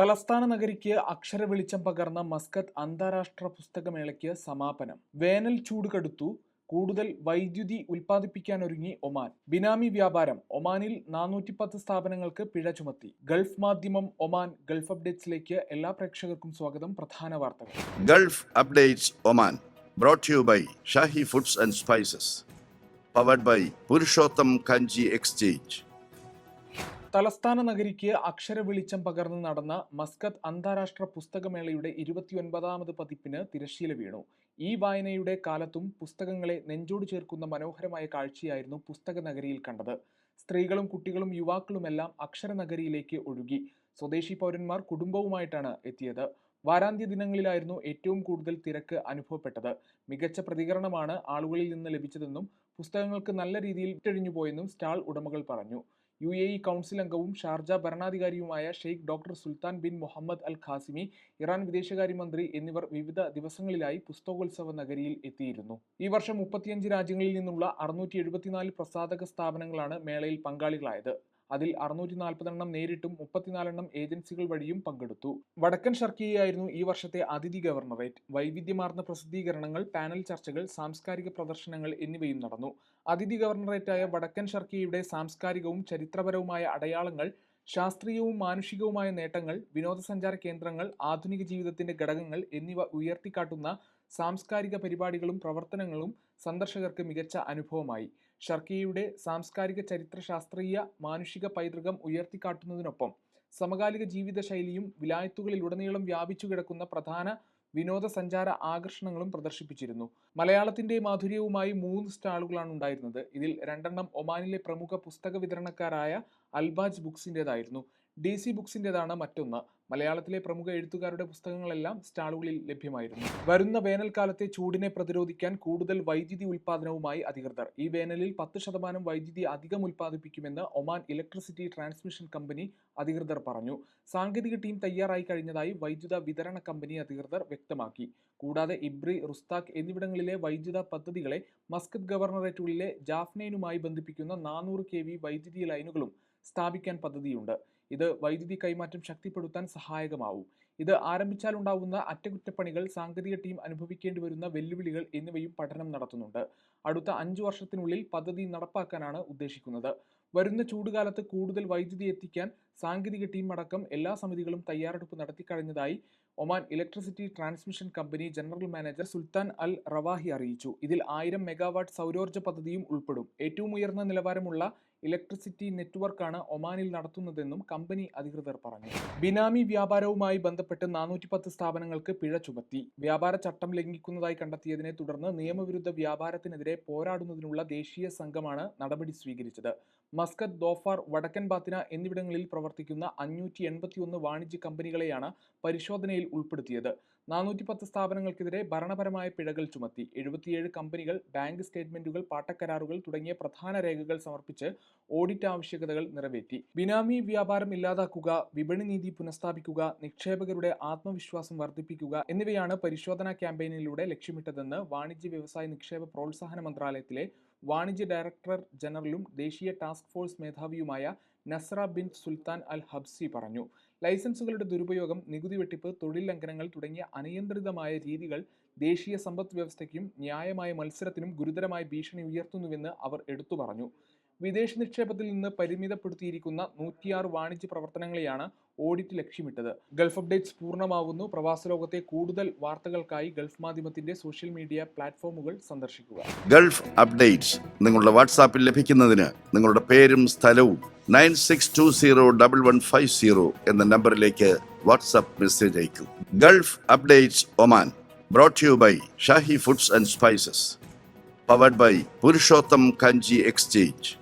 തലസ്ഥാന നഗരിക്ക് അക്ഷര വെളിച്ചം പകർന്ന മസ്കത്ത് അന്താരാഷ്ട്ര പുസ്തകമേളയ്ക്ക് സമാപനം. വേനൽ ചൂട് കടുത്തു. കൂടുതൽ വൈദ്യുതി ഉൽപ്പാദിപ്പിക്കാനൊരുങ്ങി ഒമാൻ. ബിനാമി വ്യാപാരം. ഒമാനിൽ നാനൂറ്റി പത്ത് സ്ഥാപനങ്ങൾക്ക് പിഴ ചുമത്തി. ഗൾഫ് മാധ്യമം ഒമാൻ ഗൾഫ് അപ്ഡേറ്റ്സിലേക്ക് എല്ലാ പ്രേക്ഷകർക്കും സ്വാഗതം. പ്രധാന വാർത്തകൾ. Gulf updates Oman. brought to by by foods and spices powered by Purushottam Kanji exchange. തലസ്ഥാന നഗരിക്ക് അക്ഷര വെളിച്ചം പകർന്ന് നടന്ന മസ്കത്ത് അന്താരാഷ്ട്ര പുസ്തകമേളയുടെ ഇരുപത്തിയൊൻപതാമത് പതിപ്പിന് തിരശ്ശീല വീണു. ഈ വായനയുടെ കാലത്തും പുസ്തകങ്ങളെ നെഞ്ചോട് ചേർക്കുന്ന മനോഹരമായ കാഴ്ചയായിരുന്നു പുസ്തക നഗരിയിൽ കണ്ടത്. സ്ത്രീകളും കുട്ടികളും യുവാക്കളുമെല്ലാം അക്ഷരനഗരിയിലേക്ക് ഒഴുകി. സ്വദേശി പൗരന്മാർ കുടുംബവുമായിട്ടാണ് എത്തിയത്. വാരാന്ത്യ ദിനങ്ങളിലായിരുന്നു ഏറ്റവും കൂടുതൽ തിരക്ക് അനുഭവപ്പെട്ടത്. മികച്ച പ്രതികരണമാണ് ആളുകളിൽ നിന്ന് ലഭിച്ചതെന്നും പുസ്തകങ്ങൾക്ക് നല്ല രീതിയിൽ വിറ്റഴിഞ്ഞു പോയെന്നും സ്റ്റാൾ ഉടമകൾ പറഞ്ഞു. യു എ ഇ കൗൺസിൽ അംഗവും Sharjah ഭരണാധികാരിയുമായ Sheikh doctor Sultan bin Muhammad al Qasimi Iran വിദേശകാര്യമന്ത്രി എന്നിവർ വിവിധ ദിവസങ്ങളിലായി പുസ്തകോത്സവ നഗരിയിൽ എത്തിയിരുന്നു. ഈ വർഷം മുപ്പത്തിയഞ്ച് രാജ്യങ്ങളിൽ നിന്നുള്ള അറുന്നൂറ്റി പ്രസാധക സ്ഥാപനങ്ങളാണ് മേളയിൽ പങ്കാളികളായത്. അതിൽ അറുന്നൂറ്റി നാൽപ്പതെണ്ണം നേരിട്ടും മുപ്പത്തിനാലെണ്ണം ഏജൻസികൾ വഴിയും പങ്കെടുത്തു. വടക്കൻ ഷർക്കിയായിരുന്നു ഈ വർഷത്തെ അതിഥി ഗവർണറേറ്റ്. വൈവിധ്യമാർന്ന പ്രസിദ്ധീകരണങ്ങൾ പാനൽ ചർച്ചകൾ സാംസ്കാരിക പ്രദർശനങ്ങൾ എന്നിവയും നടന്നു. അതിഥി ഗവർണറേറ്റായ വടക്കൻ ഷർക്കിയയുടെ സാംസ്കാരികവും ചരിത്രപരവുമായ അടയാളങ്ങൾ ശാസ്ത്രീയവും മാനുഷികവുമായ നേട്ടങ്ങൾ വിനോദസഞ്ചാര കേന്ദ്രങ്ങൾ ആധുനിക ജീവിതത്തിന്റെ ഘടകങ്ങൾ എന്നിവ ഉയർത്തിക്കാട്ടുന്ന സാംസ്കാരിക പരിപാടികളും പ്രവർത്തനങ്ങളും സന്ദർശകർക്ക് മികച്ച അനുഭവമായി. ഷർക്കിയയുടെ സാംസ്കാരിക ചരിത്ര ശാസ്ത്രീയ മാനുഷിക പൈതൃകം ഉയർത്തിക്കാട്ടുന്നതിനൊപ്പം സമകാലിക ജീവിതശൈലിയും വിലായത്തുകളിലുടനീളം വ്യാപിച്ചു കിടക്കുന്ന പ്രധാന വിനോദസഞ്ചാര ആകർഷണങ്ങളും പ്രദർശിപ്പിച്ചിരുന്നു. മലയാളത്തിന്റെ മാധുര്യവുമായി മൂന്ന് സ്റ്റാളുകളാണ് ഉണ്ടായിരുന്നത്. ഇതിൽ രണ്ടെണ്ണം ഒമാനിലെ പ്രമുഖ പുസ്തക വിതരണക്കാരായ അൽബാജ് ബുക്സിന്റെതായിരുന്നു ഡി സി ബുക്സിന്റെതാണ് മറ്റൊന്ന്. മലയാളത്തിലെ പ്രമുഖ എഴുത്തുകാരുടെ പുസ്തകങ്ങളെല്ലാം സ്റ്റാളുകളിൽ ലഭ്യമായിരുന്നു. വരുന്ന വേനൽക്കാലത്തെ ചൂടിനെ പ്രതിരോധിക്കാൻ കൂടുതൽ വൈദ്യുതി ഉൽപ്പാദനവുമായി അധികൃതർ. ഈ വേനലിൽ പത്ത് ശതമാനം വൈദ്യുതി അധികം ഉൽപ്പാദിപ്പിക്കുമെന്ന് ഒമാൻ ഇലക്ട്രിസിറ്റി ട്രാൻസ്മിഷൻ കമ്പനി അധികൃതർ പറഞ്ഞു. സാങ്കേതിക ടീം തയ്യാറായി കഴിഞ്ഞതായി വൈദ്യുത വിതരണ കമ്പനി അധികൃതർ വ്യക്തമാക്കി. കൂടാതെ ഇബ്രി റുസ്താഖ് എന്നിവിടങ്ങളിലെ വൈദ്യുത പദ്ധതികളെ മസ്കത്ത് ഗവർണറേറ്റുകളിലെ ജാഫ്നൈനുമായി ബന്ധിപ്പിക്കുന്ന നാനൂറ് കെ വൈദ്യുതി ലൈനുകളും സ്ഥാപിക്കാൻ പദ്ധതിയുണ്ട്. ഇത് വൈദ്യുതി കൈമാറ്റം ശക്തിപ്പെടുത്താൻ സഹായകമാവും. ഇത് ആരംഭിച്ചാൽ ആരംഭിച്ചാലുണ്ടാവുന്ന അറ്റകുറ്റപ്പണികൾ സാങ്കേതിക ടീം അനുഭവിക്കേണ്ടി വരുന്ന വെല്ലുവിളികൾ എന്നിവയും പഠനം നടത്തുന്നുണ്ട്. അടുത്ത അഞ്ചു വർഷത്തിനുള്ളിൽ പദ്ധതി നടപ്പാക്കാനാണ് ഉദ്ദേശിക്കുന്നത്. വരുന്ന ചൂടുകാലത്ത് കൂടുതൽ വൈദ്യുതി എത്തിക്കാൻ സാങ്കേതിക ടീം അടക്കം എല്ലാ സമിതികളും തയ്യാറെടുപ്പ് നടത്തിക്കഴിഞ്ഞതായി Oman electricity transmission company general manager Sultan al Rawahi അറിയിച്ചു. ഇതിൽ ആയിരം മെഗാവാട്ട് സൗരോർജ പദ്ധതിയും ഉൾപ്പെടും. ഏറ്റവും ഉയർന്ന നിലവാരമുള്ള ഇലക്ട്രിസിറ്റി നെറ്റ്വർക്കാണ് ഒമാനിൽ നടത്തുന്നതെന്നും കമ്പനി അധികൃതർ പറഞ്ഞു. ബിനാമി വ്യാപാരവുമായി ബന്ധപ്പെട്ട് നാനൂറ്റി പത്ത് സ്ഥാപനങ്ങൾക്ക് പിഴ ചുമത്തി. വ്യാപാര ചട്ടം ലംഘിക്കുന്നതായി കണ്ടെത്തിയതിനെ തുടർന്ന് നിയമവിരുദ്ധ വ്യാപാരത്തിനെതിരെ പോരാടുന്നതിനുള്ള ദേശീയ സംഘമാണ് നടപടി സ്വീകരിച്ചത്. മസ്കത്ത് ദോഫാർ വടക്കൻ ബാത്തിന എന്നിവിടങ്ങളിൽ പ്രവർത്തിക്കുന്ന അഞ്ഞൂറ്റി എൺപത്തിയൊന്ന് വാണിജ്യ കമ്പനികളെയാണ് പരിശോധനയിൽ ഉൾപ്പെടുത്തിയത്. നാനൂറ്റി പത്ത് സ്ഥാപനങ്ങൾക്കെതിരെ ഭരണപരമായ പിഴകൾ ചുമത്തി. എഴുപത്തിയേഴ് കമ്പനികൾ ബാങ്ക് സ്റ്റേറ്റ്മെന്റുകൾ പാട്ടക്കരാറുകൾ തുടങ്ങിയ പ്രധാന രേഖകൾ സമർപ്പിച്ച് ഓഡിറ്റ് ആവശ്യകതകൾ നിറവേറ്റി. ബിനാമി വ്യാപാരം ഇല്ലാതാക്കുക വിപണി നീതി പുനഃസ്ഥാപിക്കുക നിക്ഷേപകരുടെ ആത്മവിശ്വാസം വർദ്ധിപ്പിക്കുക എന്നിവയാണ് പരിശോധനാ ക്യാമ്പയിനിലൂടെ ലക്ഷ്യമിട്ടതെന്ന് വാണിജ്യ വ്യവസായ നിക്ഷേപ പ്രോത്സാഹന മന്ത്രാലയത്തിലെ വാണിജ്യ ഡയറക്ടർ ജനറലും ദേശീയ task force മേധാവിയുമായ Nasra bin Sultan al Habsi പറഞ്ഞു. ലൈസൻസുകളുടെ ദുരുപയോഗം നികുതി വെട്ടിപ്പ് തൊഴിൽ ലംഘനങ്ങൾ തുടങ്ങിയ അനിയന്ത്രിതമായ രീതികൾ ദേശീയ സമ്പദ് വ്യവസ്ഥയ്ക്കും ന്യായമായ മത്സരത്തിനും ഗുരുതരമായ ഭീഷണി ഉയർത്തുന്നുവെന്ന് അവർ എടുത്തു പറഞ്ഞു. വിദേശ നിക്ഷേപത്തിൽ നിന്ന് പരിമിതപ്പെടുത്തിയിരിക്കുന്ന നൂറ്റിയാറ് വാണിജ്യ പ്രവർത്തനങ്ങളെയാണ് ഓഡിറ്റ് ലക്ഷ്യമിട്ടത്. ഗൾഫ് അപ്ഡേറ്റ്സ് പൂർണമാവുന്നു പ്രവാസ ലോകത്തെ കൂടുതൽ വാർത്തകൾക്കായി ഗൾഫ് മാധ്യമത്തിന്റെ സോഷ്യൽ മീഡിയ പ്ലാറ്റ്ഫോമുകൾ സന്ദർശിക്കുക. ഗൾഫ് അപ്ഡേറ്റ്സ് നിങ്ങളുടെ വാട്സാപ്പിൽ ലഭിക്കുന്നതിന് നിങ്ങളുടെ പേരും സ്ഥലവും nine six two zero double one five zero എന്ന നമ്പറിലേക്ക് WhatsApp message അയക്കൂ. Gulf updates Oman brought you by Shahi foods and spices powered by Purushottam Kanji exchange.